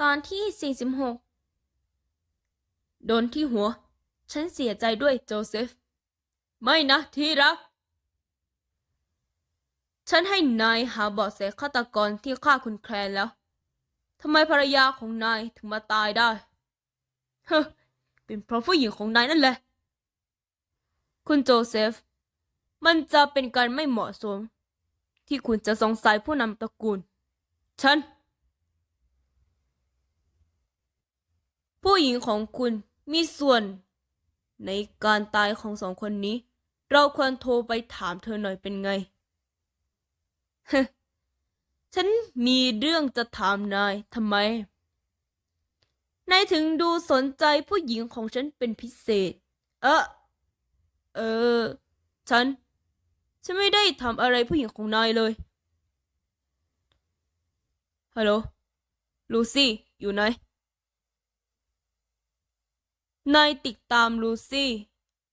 ตอนที่ 46 โดนที่หัว ฉันเสียใจด้วยโจเซฟ ไม่นะที่รัก ฉันให้นายหาเบาะแสฆาตกรที่ฆ่าคุณแคลนแล้ว ทำไมภรรยาของนายถึงมาตายได้ เฮ้เป็นเพราะผู้หญิงของนายนั่นแหละ คุณโจเซฟ มันจะเป็นการไม่เหมาะสม ที่คุณจะสงสัยผู้นำตระกูล ฉัน ผู้หญิงของคุณมีส่วน ในการตายของสองคนนี้ เราควรโทรไปถามเธอหน่อยเป็นไงฮฉันมีเรื่องจะถามนายทำไม นายถึงดูสนใจผู้หญิงของฉันเป็นพิเศษ เออเออ ฉัน ฉันไม่ได้ทำอะไรผู้หญิงของนายเลย ฮัลโหล ลูซี่ อยู่ไหน นายติดตามลูซี่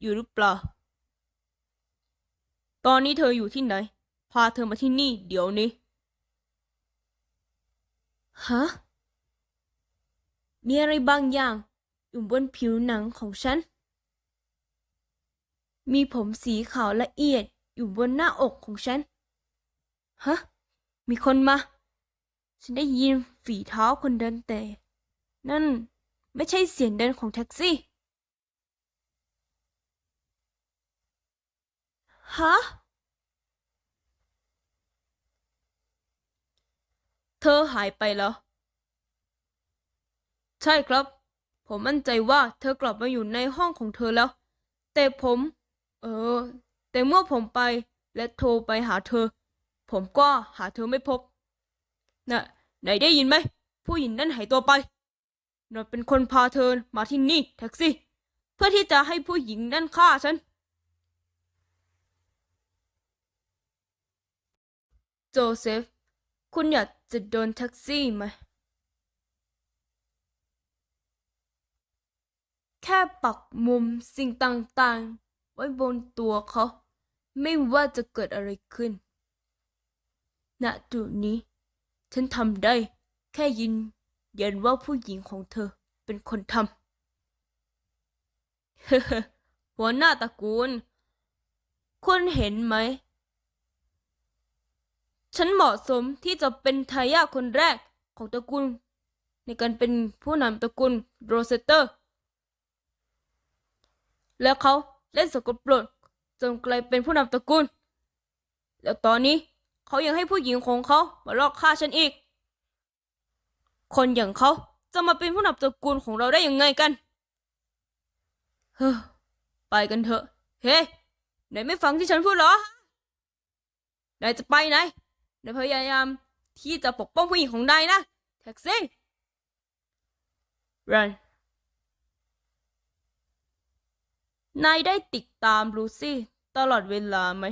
อยู่หรือเปล่า ตอนนี้เธออยู่ที่ไหน พาเธอมาที่นี่เดี๋ยวนี้ ฮะ มีอะไรบางอย่าง อยู่บนผิวหนังของฉัน มีผมสีขาวละเอียดอยู่บนหน้าอกของฉัน ฮะ มีคนมา ฉันได้ยินฝีเท้าคนเดินแต่นั่น ไม่ใช่เสียงเดินของแท็กซี่ ฮะ เธอหายไปแล้วใช่ครับ ผมมั่นใจว่าเธอกลับมาอยู่ในห้องของเธอแล้ว แต่ผม เออ แต่เมื่อผมไปและโทรไปหาเธอ ผมก็หาเธอไม่พบ น่ะ ไหนได้ยินไหม ผู้หญิงนั่นหายตัวไป นายเป็นคนพาเธอมาที่นี่แท็กซี่ เพื่อที่จะให้ผู้หญิงนั่นฆ่าฉัน โจเซฟ คุณอยากจะโดนแท็กซี่ไหม แค่ปักมุมสิ่งต่างๆ ไว้บนตัวเขา ไม่ว่าจะเกิดอะไรขึ้น ณจุดนี้ ฉันทำได้แค่ยิน ยันว่าผู้หญิงของเธอเป็นคนทำเฮ้หัวหน้าตระกูล คุณเห็นไหม ฉันเหมาะสมที่จะเป็นทายาทคนแรกของตระกูล ในการเป็นผู้นำตระกูลโรเซเตอร์ และเขาเล่นสกปรกจนกลายเป็นผู้นำตระกูล แล้วตอนนี้เขายังให้ผู้หญิงของเขามาลอกฆ่าฉันอีก คนอย่างเขาจะมาเป็นผู้นำตระกูลของเราได้ยังไงกัน เฮ้อ ไปกันเถอะ เฮ้ไหนายไม่ฟังที่ฉันพูดเหรอนายจะไปไหนนายพยายามที่จะปกป้องผู้หญิงของนายนะแท็กซี่รันนายได้ติดตามลูซี่ตลอดเวลาไหม